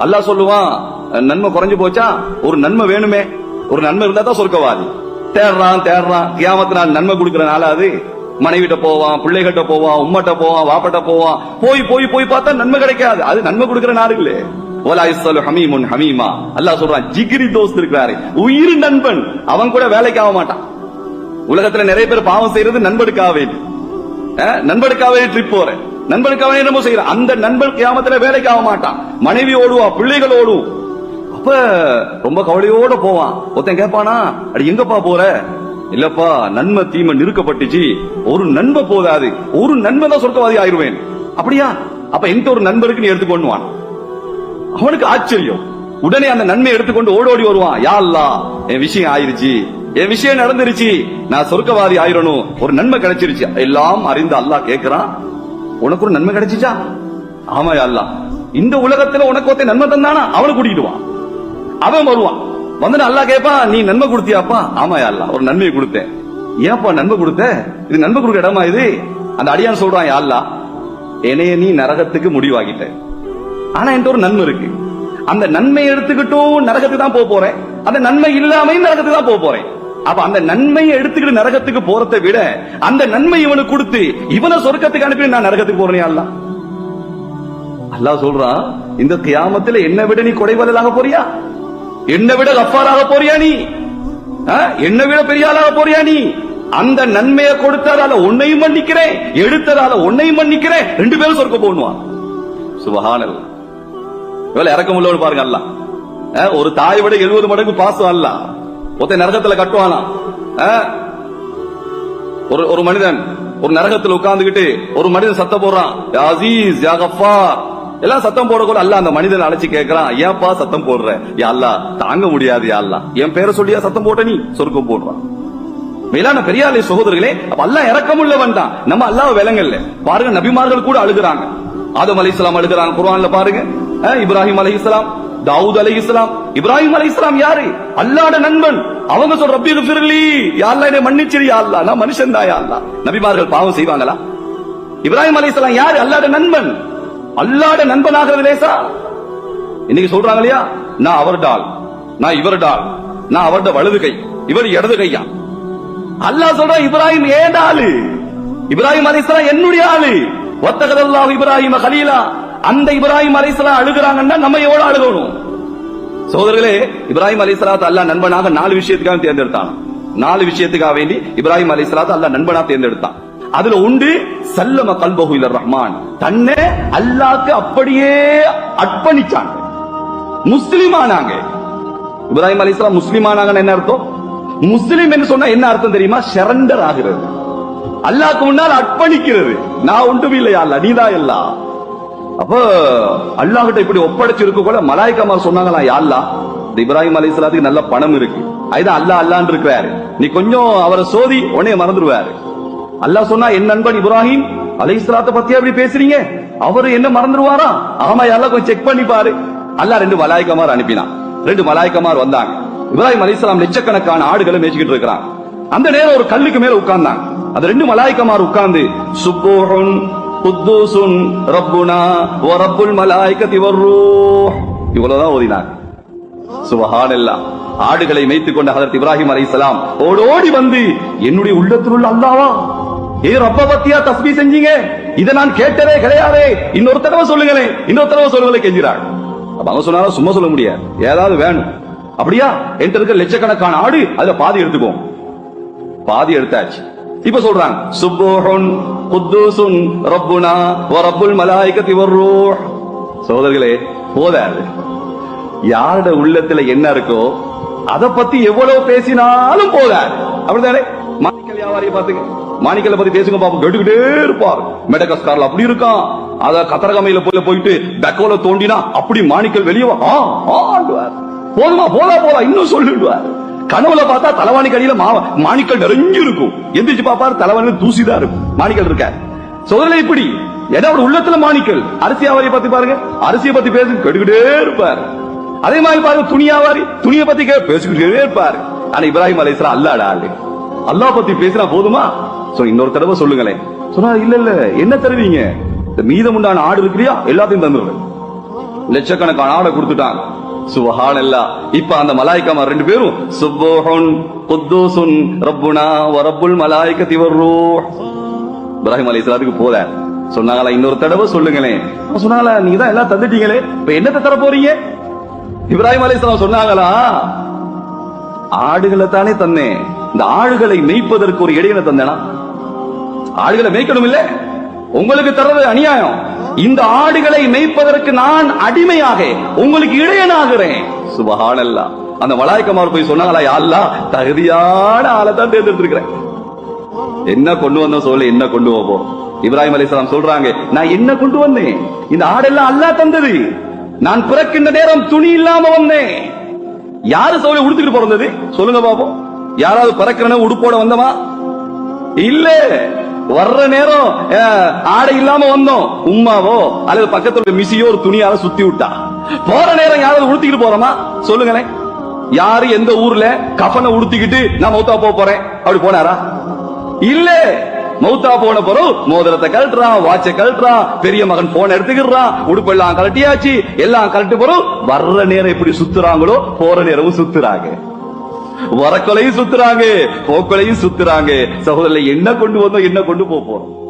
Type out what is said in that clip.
அல்லா சொல்லுவான் நன்மை குறைஞ்சு போச்சா? ஒரு நன்மை வேணுமே. ஒரு நன்மை இருந்தா தான் சொர்க்கவாதி. தேடுறான் தேடுறான். கியாமத்து நாள் நன்மை கொடுக்கிற நாளா அது? மனைவிட்ட போவான் பிள்ளைகிட்ட போவான் உம்மட்ட போவான் வாப்பட்ட போவான். போய் போய் போய் பார்த்தா நன்மை கிடைக்காது. அது நன்மை கொடுக்கிற நாள் இல்ல. ஓலா ஹமீமுன் ஹமீமா. அல்லாஹ் சொல்றான் ஜிகிரி தோஸ்த் இருக்கிறாரு. உயிர் நண்பன். அவன் கூட வேலைக்கு ஆக மாட்டான். உலகத்துல நிறைய பேர் பாவம் செய்யறது நண்படுக்காவே வேண்டி. ட்ரிப் போறேன். நண்பனுக்கு அவன் என்னமோ செய்யறான் அந்த நண்பன் கியாமத்துல வேலைக்கு ஆக மாட்டான். மனைவி ஓடுவா பிள்ளைகள் ஓடும். அப்ப ரொம்ப கவலையோட போவான். ஒருத்தன் கேட்பானா அடி எங்கப்பா போற? இல்லப்பா நன்மை தீமை நிறுக்கப்பட்டுச்சு. ஒரு நன்மை போதாது. ஒரு நன்மை தான் சொர்க்கவாதி ஆயிருவேன். அப்படியா? அப்ப என்கிட்ட ஒரு நண்பருக்கு நீ எடுத்துக்கொண்டுவான் அவனுக்கு ஆச்சரியம். உடனே அந்த நன்மை எடுத்துக்கொண்டு ஓடோடி வருவான். யா என் விஷயம் ஆயிருச்சு. என் விஷயம் நடந்துருச்சு. நான் சொர்க்கவாதி ஆயிரணும். ஒரு நன்மை கிடைச்சிருச்சு. எல்லாம் அறிந்து அல்லாஹ் கேட்கிறான் உனக்கு ஒரு நன்மை கிடைச்சிச்சா? ஆமா யா இந்த உலகத்துல உனக்கு ஒருத்தன் நன்மை தந்தானா? அவனை கூட்டிட்டு அவன் வருவான். வந்து அல்லாஹ் கேப்பா நீ நன்மை கொடுத்தியாப்பா? ஆமா யா ஒரு நன்மையை கொடுத்தேன். ஏன்ப்பா நன்மை கொடுத்த? இது நன்மை கொடுக்க இடமா இது? அந்த அடியான் சொல்றான் யா அல்லாஹ் என்னைய நீ நரகத்துக்கு முடிவாகிட்ட ஆனா என்கிட்ட ஒரு நன்மை இருக்கு. அந்த நன்மை எடுத்துக்கிட்டும் நரகத்துக்கு தான் போக போறேன். அந்த நன்மை இல்லாமையும் நரகத்துக்கு தான் போக போறேன். அப்ப அந்த நன்மையை எடுத்துக்கிட்டு நரகத்துக்கு போறதை விட அந்த நன்மை இவனுக்கு கொடுத்து இவனை சொர்க்கத்துக்கு அனுப்பி நான் நரகத்துக்கு போறேன் அல்லாஹ் அல்லாஹ் சொல்றான் இந்த கியாமத்துல என்னை விட நீ கொடைவலாக போறியா? என்னை விட கஃபாராக போறியா நீ? ஆ? என்னை விட பெரிய ஆளாக போறியா நீ? அந்த நன்மையை கொடுத்ததால உன்னையும் மன்னிக்கிறேன் எடுத்ததால உன்னையும் மன்னிக்கிறேன். ரெண்டு பேரும் சொர்க்க போடுவான் சுபஹானல் இவ்வளவு இறக்கம் உள்ளவர் பாருங்க அல்ல. ஒரு தாயை விட எழுபது மடங்கு பாசம் அல்ல. ஒருத்தன் நரகத்துல கட்டுவானா ஒரு ஒரு மனிதன் ஒரு நரகத்துல உட்கார்ந்துகிட்டு ஒரு மனிதன் சத்தம் போடுறான். அசீஸ் யா எல்லாம் சத்தம் போடக்கூட அல்ல அந்த மனிதன் அழைச்சு கேட்கறான். ஏன்பா சத்தம் போடுற? யா தாங்க முடியாது யா அல்லா. என் பேரை சொல்லியா சத்தம் போட்ட நீ? சொர்க்கம் போடுறான். மேலான பெரியாலை சகோதரர்களே அப்ப இறக்கம் உள்ளவன் தான். நம்ம அல்லாஹ் விலங்கல்ல. பாருங்க நபிமார்கள் கூட அழுகுறாங்க. ஆதம் அலைஹிஸ்ஸலாம் அழுகுறாங்க குரான்ல பாருங்க. இப்ராஹிம் இப்ராஹிம் இஸ்லாம் தாவூத் அலைஹிஸ்ஸலாம் இப்ராஹிம் அலைஹிஸ்ஸலாம் யாரு? அல்லாட நண்பன். அவங்க சொல்ற ரப்பி ஃபிர்லி யா அல்லாஹ் என்னை மன்னிச்சிரு நான் மனுஷன் தான் யா நபிமார்கள் பாவம் செய்வாங்களா? இப்ராஹிம் அலைஹிஸ்ஸலாம் யாரு? அல்லாட நண்பன். அல்லாட நண்பனாகிறது லேசா? இன்னைக்கு சொல்றாங்க இல்லையா? நான் அவர்டால் நான் இவர்டால் நான் அவர்ட வலது கை. இவர் இடது கையா? அல்லாஹ் சொல்ற இப்ராஹிம் ஏன் ஆளு இப்ராஹிம் அலைஹிஸ்ஸலாம் என்னுடைய ஆளு. ஒத்தகதல்லாஹு இப்ராஹிம கலீலா அந்த இப்ராஹிம் அலைஹிஸ்ஸலாம் அழுகுறாங்கன்னா நம்ம எவ்வளவு அழுகணும்? சோதரர்களே இப்ராஹிம் அலிஸ்லாத் அல்லாஹ் நண்பனாக நாலு விஷயத்துக்காக தேர்ந்தெடுத்தான். நாலு விஷயத்துக்காக வேண்டி இப்ராஹிம் அலிஸ்லாத் அல்லாஹ் நண்பனா தேர்ந்தெடுத்தான். அதுல உண்டு சல்லம கல்பகு இலர் ரஹ்மான். தன்னை அல்லாக்கு அப்படியே அர்ப்பணிச்சாங்க. முஸ்லிமானாங்க. இப்ராஹிம் அலைஹிஸ்ஸலாம் முஸ்லிம் ஆனாங்கன்னு என்ன அர்த்தம்? முஸ்லிம் என்று சொன்னா என்ன அர்த்தம் தெரியுமா? ஷரண்டர் ஆகிறது. அல்லாக்கு முன்னால் அர்ப்பணிக்கிறது. நான் ஒன்றும் இல்லையா அல்ல நீதான் எல்லாம் அப்ப அல்லாஹிட்ட இப்படி ஒப்படைச்சிருக்க கூட மலாய்க்கமார் சொன்னாங்களா யா அல்லாஹ்? அலி இஸ்லாத்துக்கு நல்ல பணம் இருக்கு. அதுதான் அல்லாஹ் அல்லான்னு இருக்கிறாரு. நீ கொஞ்சம் அவரை சோதி உடனே மறந்துடுவாரு. அல்லாஹ் சொன்னா என் நண்பன் இப்ராஹிம் அலைஹிஸ்ஸலாத்தை பத்தி அப்படி பேசுறீங்க? அவரு என்ன மறந்துடுவாரா? ஆமா எல்லாம் கொஞ்சம் செக் பண்ணி பாரு. அல்லாஹ் ரெண்டு மலாய்க்கமார் அனுப்பினான். ரெண்டு மலாய்க்கமார் வந்தாங்க. இப்ராஹிம் அலைஹிஸ்ஸலாம் லட்சக்கணக்கான ஆடுகளை மேய்ச்சிக்கிட்டு இருக்கிறான். அந்த நேரம் ஒரு கல்லுக்கு மேல உட்கார்ந்தாங்க அந்த ரெண்டு மலாய்க்கமார் உட்கார்ந்து சுப்போகன் குத்தூசுன் ரப்புனா வ ரப்புல் மலாய்க்கத்தி வர்றூ இவ்வளவுதான் ஓதினார். சுபஹானல்லாஹ். ஆடுகளை மேய்த்துக் கொண்ட ஹதரத் இப்ராஹிம் அலைஹிஸ்ஸலாம் ஓடோடி வந்து என்னுடைய உள்ளத்தில் உள்ள அல்லாவா? ஏ ரப்ப பத்தியா தஸ்மி செஞ்சீங்க? இதை நான் கேட்டதே கிடையாதே. இன்னொரு தடவை சொல்லுங்களேன். இன்னொரு தடவை சொல்லுங்களேன் கெஞ்சிறாள் அப்ப அவங்க சொன்னாலும் சும்மா சொல்ல முடியாது. ஏதாவது வேணும். அப்படியா? என்கிட்ட இருக்க லட்சக்கணக்கான ஆடு அதுல பாதி எடுத்துக்கோ. பாதி எடுத்தாச்சு. இப்ப சொல்றாங்க. சுப்போஹன் குத்தூசுன் ரப்புனா ஓ ரப்புல் மலாய்க்கத்தி வர்ரூஹ் சோதர்களே போதாது யாரோட உள்ளத்துல என்ன இருக்கோ அத பத்தி எவ்வளவு பேசினாலும் போதாது அப்படிதானே மாணிக்கல் வியாபாரியை பாத்துங்க மாணிக்கல்ல பத்தி பேசுங்க பாப்போம். கெட்டுக்கிட்டே இருப்பார். மெடகஸ்கார்ல அப்படி இருக்கான். அத கத்தரகமையில போய் போயிட்டு டக்கோல தோண்டினா அப்படி மாணிக்கல் வெளியே போதுமா? போதா போதா? இன்னும் சொல்லிடுவார் கனவுல பார்த்தா தலைவாணி கடியில மாணிக்கல் நிறைஞ்சு இருக்கும். எந்திரிச்சு பாப்பாரு தலைவாணி தூசிதான் இருக்கும். மாணிக்கல் இருக்க சோதனை இப்படி. ஏதோ ஒரு உள்ளத்துல மாணிக்கல். அரிசி வியாபாரியை பத்தி பாருங்க. அரிசியை பத்தி பேசு கெடுக்கிட்டே இருப்பாரு. அதே மாதிரி பாருங்க துணி வியாபாரி துணியை பத்தி கே- பேசிக்கிட்டே இருப்பாரு. ஆனா இப்ராஹிம் அலைஹிஸ்ஸலாம் அல்லாட ஆளு. அல்லாஹ் பத்தி பேசினா போதுமா? சோ இன்னொரு தடவை சொல்லுங்களேன். சொன்னா இல்ல இல்ல. என்ன தருவீங்க? இந்த மீதம் உண்டான ஆடு இருக்கிறியா எல்லாத்தையும் தந்துடுவேன் லட்சக்கணக்கான ஆடை கொடுத்துட்டாங்க. சுபஹான் இப்ப அந்த மலாய்க்காமா ரெண்டு பேரும் சுபோஹன் குத்தூசுன் ரப்புனா வரப்புல் மலாய்க்க திவர்ரூ இப்ராஹிம் அலி இஸ்லாத்துக்கு போத சொன்னாங்களா இன்னொரு தடவை சொல்லுங்களேன். சொன்னாங்களா நீங்க தான் எல்லாம் தந்துட்டீங்களே இப்ப என்னத்தை தர போறீங்க? இப்ராஹிம் அலி இஸ்லாம் சொன்னாங்களா ஆடுகளை தானே தந்தேன். இந்த ஆடுகளை மேய்ப்பதற்கு ஒரு இடையில தந்தேனா? ஆடுகளை மேய்க்கணும் இல்ல உங்களுக்கு தர்றது அநியாயம். இந்த ஆடுகளை மேய்ப்பதற்கு நான் அடிமையாக உங்களுக்கு இடையனாகிறேன். சுபஹானல்லா. அந்த மலாய்க்கமார் போய் சொன்னாங்களா யா அல்லாஹ் தகுதியான ஆளை தான் தேர்ந்தெடுத்திருக்கிறேன். என்ன கொண்டு வந்தோம் சொல்லு என்ன கொண்டு போவோம் இப்ராஹிம் அலிஸ்லாம் சொல்றாங்க நான் என்ன கொண்டு வந்தேன்? இந்த ஆடெல்லாம் அல்லா தந்தது. நான் பிறக்கின்ற நேரம் துணி இல்லாம வந்தேன். யாரு சோழ உடுத்துக்கிட்டு பிறந்தது? சொல்லுங்க பாப்போம். யாராவது பிறக்கிறன உடுப்போட வந்தமா? இல்ல. வர்ற நேரம் ஆடை இல்லாம வந்தோம். உம்மாவோ அல்லது பக்கத்துல மிசியோ ஒரு துணியால சுத்தி விட்டா. போற நேரம் யாராவது உடுத்திக்கிட்டு போறோமா? சொல்லுங்களேன். யாரு எந்த ஊர்ல கஃனை உடுத்திக்கிட்டு நான் மௌத்தா போக போறேன்? அப்படி போனாரா? இல்ல. மௌத்தா போன பிறகு மோதிரத்தை கழட்டுறான் வாட்சை கழட்டுறான் பெரிய மகன் போன் எடுத்துக்கிறான் உடுப்பெல்லாம் கழட்டியாச்சு. எல்லாம் கழட்டு பிறகு வர்ற நேரம் எப்படி சுத்துறாங்களோ போற நேரமும் சுத்துறாங்க. வரக்கொலையும் சுத்துறாங்க போக்கொலையும் சுத்துறாங்க. சகோதரர்ல என்ன கொண்டு வந்தோம் என்ன கொண்டு போறோம்?